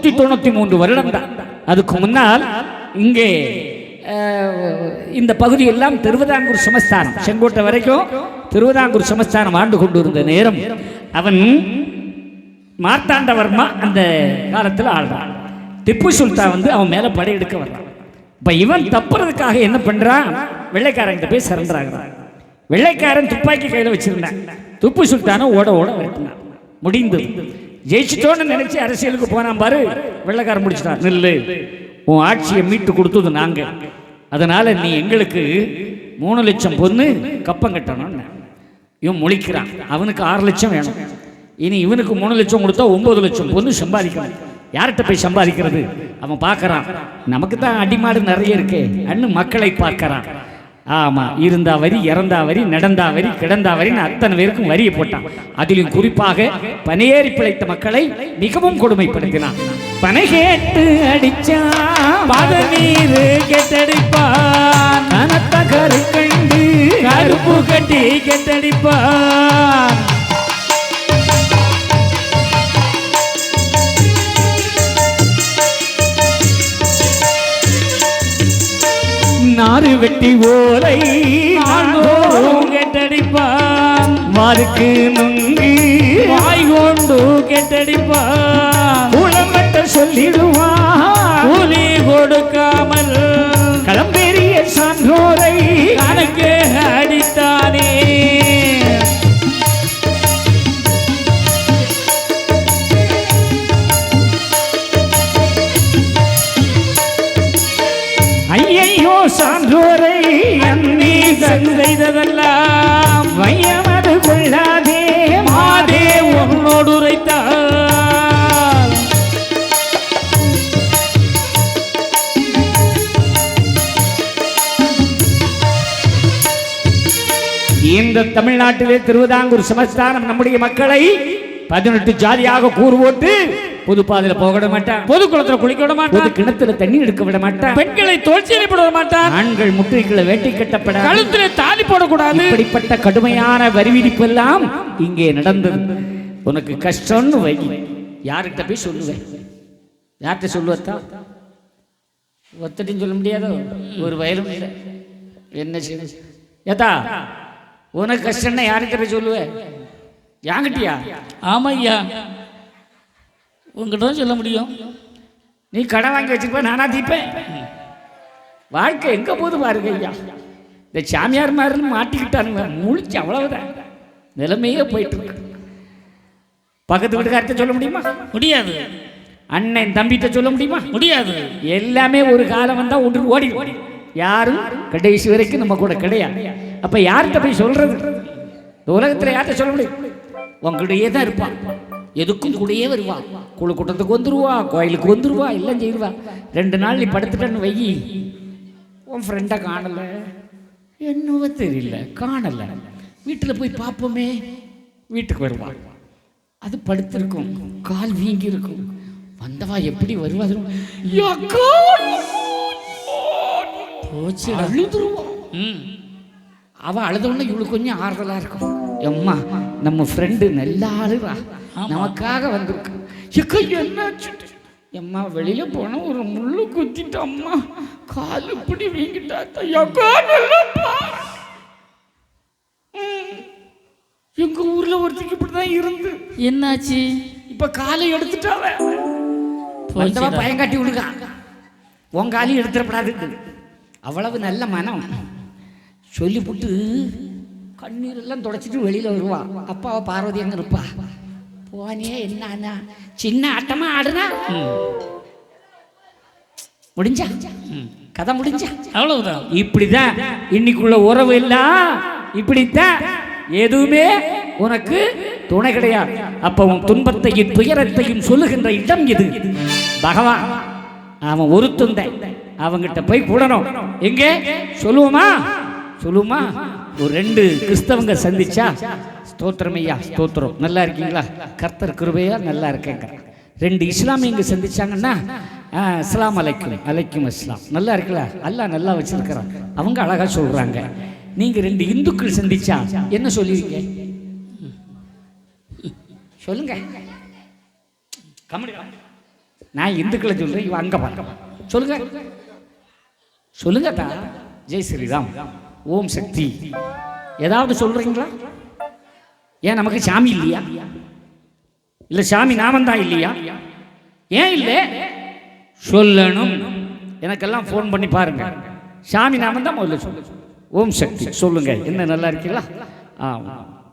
நூற்றி தொண்ணூற்றி மூன்று வருடம் தான் அதுக்கு முன்னால் இங்கே இந்த பகுதி எல்லாம் திருவிதாங்கூர் சமஸ்தானம் செங்கோட்டை வரைக்கும் திருவிதாங்கூர் சமஸ்தானம் ஆண்டு கொண்டிருந்த நேரம் அவன் மார்த்தாண்டவர்மா அந்த காலத்தில் ஆள்றான். திப்பு சுல்தான் வந்து அவன் மேலே படையெடுக்க வர்றான். இப்போ இவன் தப்புறதுக்காக என்ன பண்ணுறான் வெள்ளைக்காரங்கிட்ட போய் சரண்டராகிறான் வெள்ளைக்காரன் துப்பாக்கி கையில் வச்சிருந்தான். துப்பு சுல்தானை ஓட ஓட வருத்தினான் முடிந்தது. ஜெயிச்சிட்டோன்னு நினைச்சு அரசியலுக்கு போனான் பாரு வெள்ளைக்காரன் முடிச்சிட்டான். நில்லு. உன் ஆட்சியை மீட்டு கொடுத்தது நாங்க. அதனால நீ எங்களுக்கு மூணு லட்சம் பொண்ணு கப்பம் கட்டணும்னு. இவன் முழிக்கிறான். அவனுக்கு ஆறு லட்சம் வேணும். இனி இவனுக்கு மூணு லட்சம் கொடுத்தா ஒன்பது லட்சம் பொண்ணு சம்பாதிக்கணும். யார்கிட்ட போய் சம்பாதிக்கிறது? அவன் பார்க்கறான். நமக்கு தான் அடிமாடு நிறைய இருக்கே. அன்னு மக்களை பார்க்கறான். ஆமாம் இருந்தா வரி இறந்தா வரி நடந்தா வரி கிடந்தா வரின்னு அத்தனை பேருக்கும் வரியை போட்டான். அதிலும் குறிப்பாக பனையேறி பிழைத்த மக்களை மிகவும் கொடுமைப்படுத்தினான். பனை கேட்டு அடிச்சான் பத நீரு கெட்டடிப்பான். கனத்த கருக்கண்டு கருப்பு கட்டி கெட்டடிப்பான். நாறு வெட்டி ஓலை கெட்டடிப்பான். மாருக்கு நுங்கி. வாய் கொண்டு கெட்டடிப்பான். தமிழ்நாட்டிலே திருவிதாங்கூர் சமஸ்தானம் நம்முடைய மக்களை பதினெட்டு ஜாதியாக கூறு போட்டு பொது பாதையில போக விட மாட்டான். பொது குளத்துல குளிக்க விட பொது மாட்டான் கிணத்துல தண்ணி எடுக்க விட மாட்டான். பெண்களை தோல்சியப்பட விட மாட்டான். ஆண்கள் முட்டைகளை வேட்டை கட்டப்பட கழுத்துல தாலி போடக்கூடாது. இப்படிப்பட்ட கடுமையான வரி விதிப்பு எல்லாம் இங்கே நடந்தது. உனக்கு கஷ்டம்னு வை. யார்கிட்ட போய் சொல்லுவேன் யார்கிட்ட சொல்லுவத்தா? ஒத்தட்டின்னு சொல்ல முடியாதோ? ஒரு வயலும் இல்லை. என்ன செய்ய ஏதா உனக்கு கஷ்டம்னா யார்கிட்ட போய் சொல்லுவேன் யாங்கிட்டியா? ஆமா ஐயா உங்ககிட்ட தான் சொல்ல முடியும். நீ கடன் வாங்கி வச்சிருப்ப நானா தீப்பேன். வாழ்க்கை எங்க போகுது பாருங்க ஐயா. இந்த சாமியார் மாதிரி மாட்டிக்கிட்டானுங்க. முழிச்சு அவ்வளவுதான். நிலைமையே போயிட்டு இருக்கு பக்கத்து வீட்டுக்கார்ட்ட சொல்ல முடியுமா? முடியாது. அண்ணன் தம்பிகிட்ட சொல்ல முடியுமா? முடியாது. எல்லாமே ஒரு காலம் வந்தா ஒன்று ஓடி யாரும் கடைசி வரைக்கும் நம்ம கூட கிடையாது. அப்ப யார்கிட்ட போய் சொல்றது? இந்த உலகத்துல யார்கிட்ட சொல்ல முடியும்? உங்ககிட்டயே தான் இருப்பான் எதுக்கும் கூடயே வருவா. குழு கூட்டத்துக்கு வந்துருவா கோயிலுக்கு வந்துருவா எல்லாம் செய்வா. ரெண்டு நாள் நீ படுத்துட்டேன்னு வை உன் ஃப்ரெண்டை காணல. என்னவோ தெரியல காணல. வீட்டில் போய் பார்ப்போமே வீட்டுக்கு வருவா. அது படுத்திருக்கும். கால் வீங்கி இருக்கும் வந்தவா எப்படி வருவா! போச்சு அழுதுருவான் ம். அவ அழுதவுடனே இவளுக்கு கொஞ்சம் ஆறுதலா இருக்கும். எம்மா நம்ம ஃப்ரெண்டு நல்லா அழுறா நமக்காக வந்திருக்கு. எக்கா என்னாச்சு? எம்மா வெளியில போனா ஒரு முள்ளு குத்திட்டு அம்மா கால் இப்படி வீங்கிட்டா எக்கா நல்லா பாரு. ம். எங்க ஊர்ல ஒருத்திக்கு இப்படிதான் இருந்து. என்னாச்சு? இப்ப காலை எடுத்துட்டாவ. பயங்காட்டி விடுகான் உன் காலையும் எடுத்துடப்படாது அவ்வளவு நல்ல மனம். சொல்லிவிட்டு கண்ணீரெல்லாம் தொடச்சிட்டு வெளியில வருவா. அப்பாவை பார்வதி அங்க இருப்பா. போனே என்ன சின்ன ஆட்டமா ஆடுனா? முடிஞ்சா? கதை முடிஞ்சா? அவ்வளவுதான். இப்படிதான். இன்னைக்குள்ள உறவு எல்லாம் இப்படித்தான். எதுவுமே உனக்கு துணை கிடையாது. அப்ப உன் துன்பத்தையும் துயரத்தையும் சொல்லுகின்ற இடம் இது. பகவான் அவன் ஒரு துந்தை அவங்கிட்ட போய் கூடணும். எங்க? சொல்லுவோமா? சொல்லுமா? ஒரு ரெண்டு கிறிஸ்தவங்க சந்திச்சா ஸ்தோத்திரம் ஐயா ஸ்தோத்திரம். நல்லா இருக்கீங்களா? கர்த்தர் கிருபையா நல்லா இருக்கேங்க. ரெண்டு இஸ்லாமியங்க சந்திச்சாங்கன்னா ஆ, அலைக்கும். அலைக்கும் அஸ்லாம் நல்லா இருக்குல்ல? அல்லாஹ் நல்லா வச்சிருக்கிறான். அவங்க அழகா சொல்றாங்க. நீங்க ரெண்டு இந்துக்கள் சந்திச்சா என்ன சொல்லுவீங்க? சொல்லுங்க. நான் இந்துக்களை சொல்றேன் இவன் அங்க பாருங்க. சொல்லுங்க. சொல்லுங்கத்தா ஜெய் ஸ்ரீராம். ஓம் சக்தி. ஏதாவது சொல்றீங்களா? ஏன் நமக்கு சாமி இல்லையா? இல்ல சாமி நாமந்தான் இல்லையா? ஏன் இல்லை? சொல்லணும். எனக்கெல்லாம் ஃபோன் பண்ணி பாருங்க. சாமி நாமந்தான் முதல்ல சொல்லு ஓம் சக்தி. சொல்லுங்க. என்ன நல்லா இருக்கீங்களா? ஆ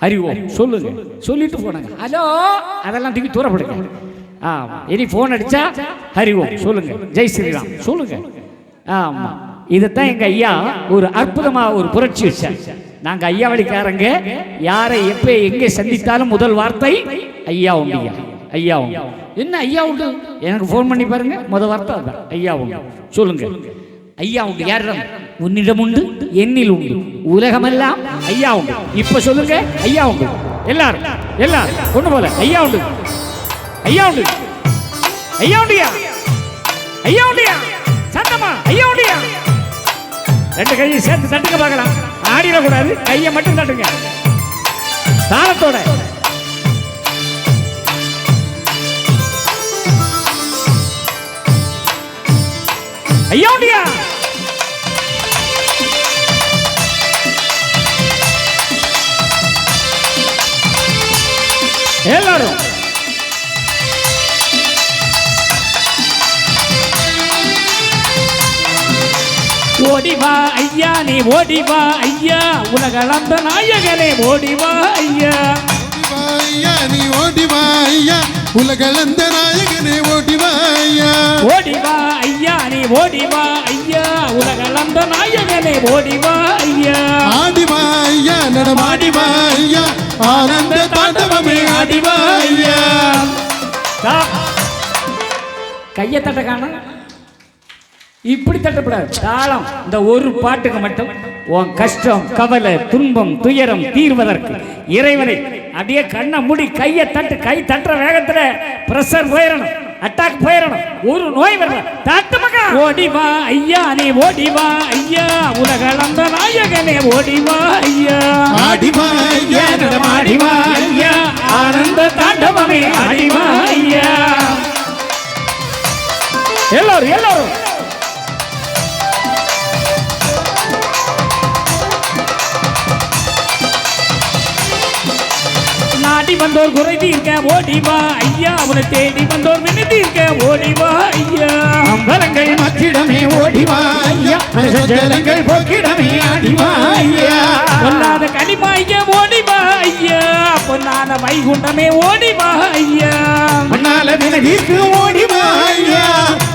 ஹரி ஓம். சொல்லுங்க. சொல்லிட்டு போனாங்க. ஹலோ? அதெல்லாம் தூக்கி தூரப்படுங்க ஆ இனி ஃபோன் அடிச்சா ஹரி ஓம். சொல்லுங்க. ஜெய் ஸ்ரீராம். சொல்லுங்க. ஆமா. இதைத்தான் எங்கள் ஐயா ஒரு அற்புதமாக ஒரு புரட்சி வச்சார். நாங்கள் ஐயா வழிக்காரங்க யாரை எப்போ எங்கே சந்தித்தாலும் முதல் வார்த்தை ஐயா உண்டியா ஐயா. உண்டு. என்ன ஐயா உண்டு? எனக்கு ஃபோன் பண்ணி பாருங்க. முத வார்த்தை அதான். ஐயா உண்டு. சொல்லுங்க. ஐயா உண்டு. யாரிடம்? உன்னிடம் உண்டு என்னில் உண்டு. உலகமெல்லாம் ஐயா உண்டு. இப்போ சொல்லுங்க. ஐயா உண்டு. எல்லாரும் எல்லாரும். ஒன்று போல. ஐயா உண்டு. ஐயா உண்டு. ஐயா உண்டியா ஐயா ஐயா உண்டியா? ரெண்டு கையை சேர்த்து தட்டுங்க பார்க்கலாம். ஆடிடக்கூடாது கையை மட்டும் தட்டுங்க. தாளத்தோட. ஐயா எல்லாரும். ஓடிவா ஐயா நீ ஓடிவா ஐயா. உலகளந்த நாயகனே ஓடிவா ஐயா. ஓடிவாய்யா நீ ஓடிவாய்யா உலகளந்த நாயகனே ஓடிவாய்யா ஓடிவா ஐயா நீ ஓடிவா ஐயா. உலகளந்த நாயகனே ஓடிவா ஐயா. ஆடிவாய்யா நடமாடிவாய்யா ஆனந்த தாண்டவமே ஆடிவாய்யா கையை தட்ட காணும் இப்படி தட்டக்கூடாது தாளம் இந்த ஒரு பாட்டுக்கு மட்டும். உன் கஷ்டம் கவலை துன்பம் துயரம் தீர்வதற்கு இறைவனை அப்படியே கண்ணை மூடி கையை தட்டு கை தட்டுற வேகத்துல பிரஷர் போயிடணும் அட்டாக் போயிடணும் ஒரு நோய் வரல. தட்டு மகா ஓடிவா ஐயா நீ ஓடிவா ஐயா. உலகளந்த நாயகனே ஓடிவா ஐயா. ஆடிவா ஐயா ஆனந்த தாண்டவமே ஆடிவா ஐயா. எல்லாரும் எல்லாரும். வந்தோர் குறை தீர்க்க ஓடிவா ஐயா. அவனை தேடி வந்தோர் வினை தீர்க்க ஓடிவா ஐயா. அம்பலங்கள் மத்திடமே ஓடிவாய்யா ஜலங்கள் போக்கிடமே ஆடிவாய்யா பொல்லாத கனிமாய்யா ஓடிவா ஐயா. பொன்னான வைகுண்டமே ஓடிவா ஐயா. மண்ணால விலகிக்கு ஓடிவாய்யா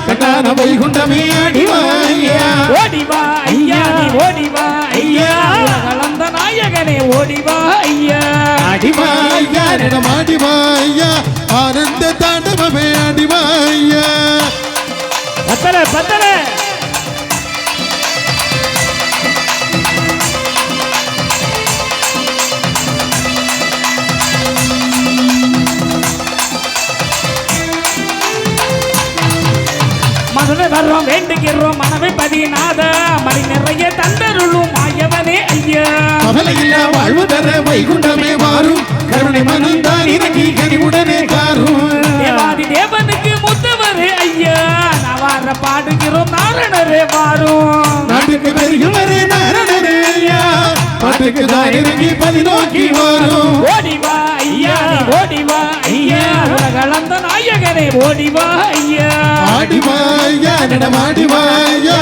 கண்ணான வைகுண்டமே ஆடிவாய்யா ஓடிவா ஐயா. ஓடிவா ஐயா கலந்த நாயகனே ஓடிவா ஐயா. ஆடிவாய்யா நடமாடிவாய்யா ஆனந்த தாண்டவமே ஆடிவாய்யா பத்தல பத்தல. மனதை வர்றோம் வேண்டுகிறோம் மனவை பதினாத மணி நிறைய தந்தருளும். ஐயா கவலையில்லா வாழ்வு தர வைகுண்டமே மாறும் கருணை மனந்தான் இறங்கி கனிவுடனே தேவாதி தேவனுக்கு முத்தவரே ஐயா. நவார பாடுகிறோம் நாரணரே வாரும். நாட்டுக்கு பெருகுவரே நாரணரே ஐயா. பாட்டுக்கு தான் இறங்கி பதி நோக்கி வரும். ஓடிவா ஐயா ஓடிவா ஐயா. உலகளந்த நாயகனே ஓடிவா ஐயா. ஆடிவாய்யா நடமாடிவாய்யா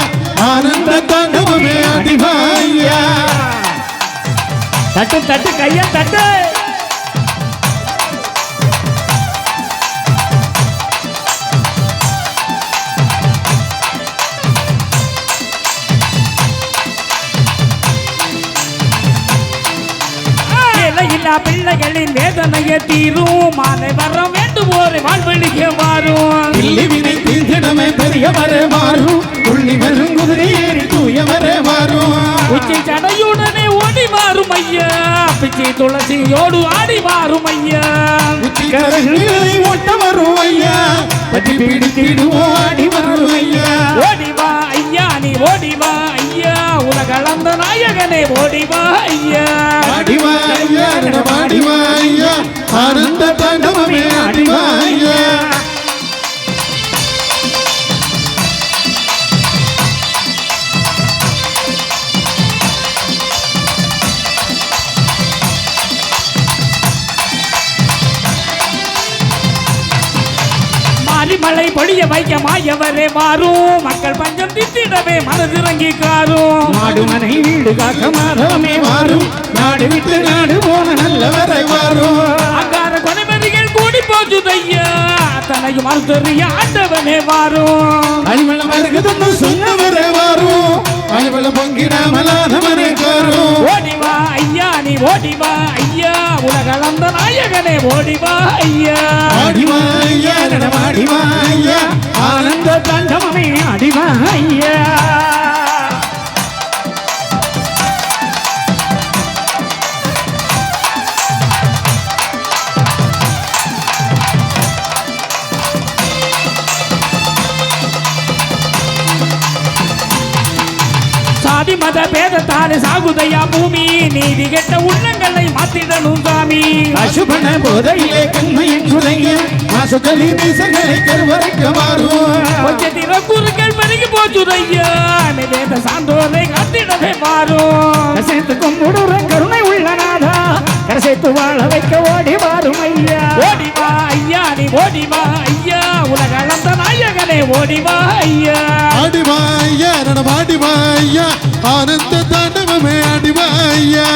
ஆனந்த தாண்டவமே ஆடிவாய்யா தட்டு தட்டு கையை தட்டு. இல்லா பிள்ளைகளின் வேதனையை தீரும். மாலை வர வேண்டுமோரை வாழ்வழிக்க மாறும் பிள்ளை வினை தீர்த்திடமே பெரியவரே மாறும். புள்ளி வெறும் குதிரை ஏறி தூயவரே மாறும். உச்சி சடையுடனே ஓடி மாறும் ஐயா. பிச்சி துளசியோடு ஆடி மாறும் ஐயா. கரங்களை ஒட்ட வரும் ஐயா. பற்றி பிடித்திடுவோம் ஆடி வரும் ஐயா. ஓடிவா ஐயா நீ ஓடிவா கலந்த நாயகனே ஓடிவா ஐயா ஆடிவாய்யா நடமாடிவாய்யா ஆனந்த தாண்டவமே ஆடிவாய்யா மழை பொழிய வைக்க மாயவரே மாறும். மக்கள் பஞ்சம் தித்திடவே மனதிறங்கி காரும் நாடு மனை வீடு காக்க மாதமே மாறும். நாடு விட்டு நாடு போன நல்லவரை மாறும். அங்கார கொனைமதிகள் கூடி போச்சுதையா. தனக்கு மறுத்தறிய ஆண்டவனே மாறும். அழிவெள்ளம் வருகுதுன்னு சொன்னவரே மாறும். அழிவெள்ளம் பொங்கிடாமலாதவரை காரும் ஓடிவா ஐயா நீ ஓடிவா ஐயா. உலகளந்த நாயகனே ஓடிவா ஐயா ஆடிவா ஐயா நடமாடிவா ஐயா ஆனந்த தாண்டவமே ஆடிவா ஐயா சாதி மத பேதத்தாலே சாகுதையா பூமி? நீதி கெட்ட உள்ளங்களை மாத்திடணும் சாமி. அசுபன போதையிலே கண்மையின் துணைய மாசுகளி மீசங்களை கருவறைக்க மாறும் கொஞ்சத்திர குறுக்கள் பெருகி போச்சுதையா? வேத சான்றோரை காத்திடவே மாறும். கசைத்து கும்பிடுற கருணை உள்ள நாதா கரசைத்து வாழ வைக்க ஓடி வாரும் ஐயா. ஓடிவா ஐயா நீ ஓடிவா ஐயா. உலகளந்த மேலே ஓடிவாய்யா ஆடிவாய்யா நடமாடிவாய்யா ஆனந்த தாண்டவமே ஆடிவாய்யா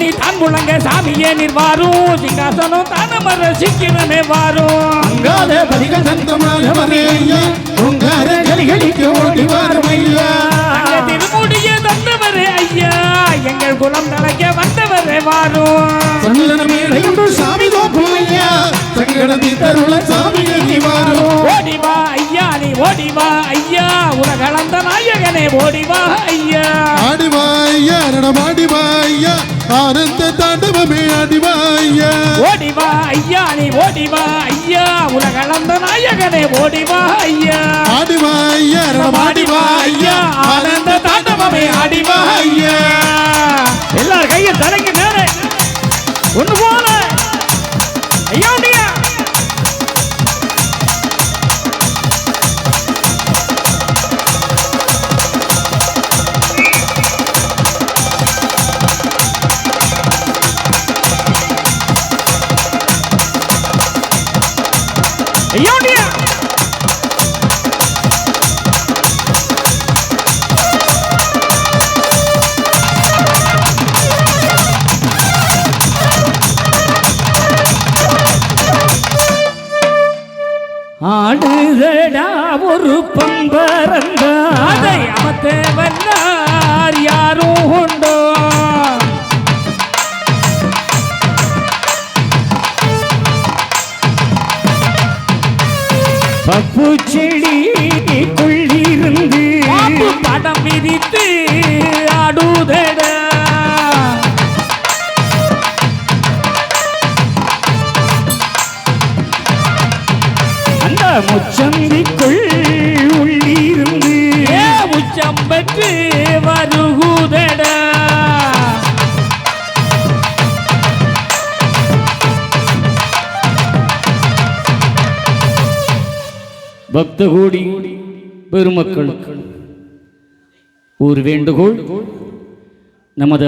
சங்குமணி தான் முழங்க சாமியே நிர்வாரும் சிங்காசனம் தானமர சிக்கிரமே வாரும் அங்காத பதிகள் சந்தமாக ஐயா. உங்கார கலிகளிக்கு ஓடி வாரும் ஐயா. திருமுடிய தந்தவரே ஐயா. எங்கள் குலம் தலைக்க வந்தவரே வாரும் சந்தன மேடையுண்டு சாமி தோக்கும் ஐயா. சங்கடத்தி தருள சாமி எண்ணி வாரும் ஓடிவா ஐயா நீ ஓடிவா ஐயா. உலகளந்த நாயகனே ஓடிவா ஐயா. ஆடிவா ஐயா நடமாடிவா ஆனந்த தாண்டவமே ஆடிவா ஐயா. ஓடிவா ஐயா நீ ஓடிவா ஐயா. உலகளந்த நாயகனே ஓடிவா ஐயா. ஆடிவா ஐயா நடமாடிவா ஐயா. ஆனந்த தாண்டவமே ஆடிவா ஐயா. எல்லார் கையை தலைக்கு நேரே ஒண்ணு போல. ஆடுதடா ஒரு பம்பரந்த அதை அமத்தே வல்லார் யாரும் உண்டோ? பப்பு செடி முச்சந்திக்குள் உள்ளிருந்து ஏ உச்சம் பெற்று வருகுதடா. பக்த கோடி பெருமக்களுக்கு ஒரு வேண்டுகோள் நமது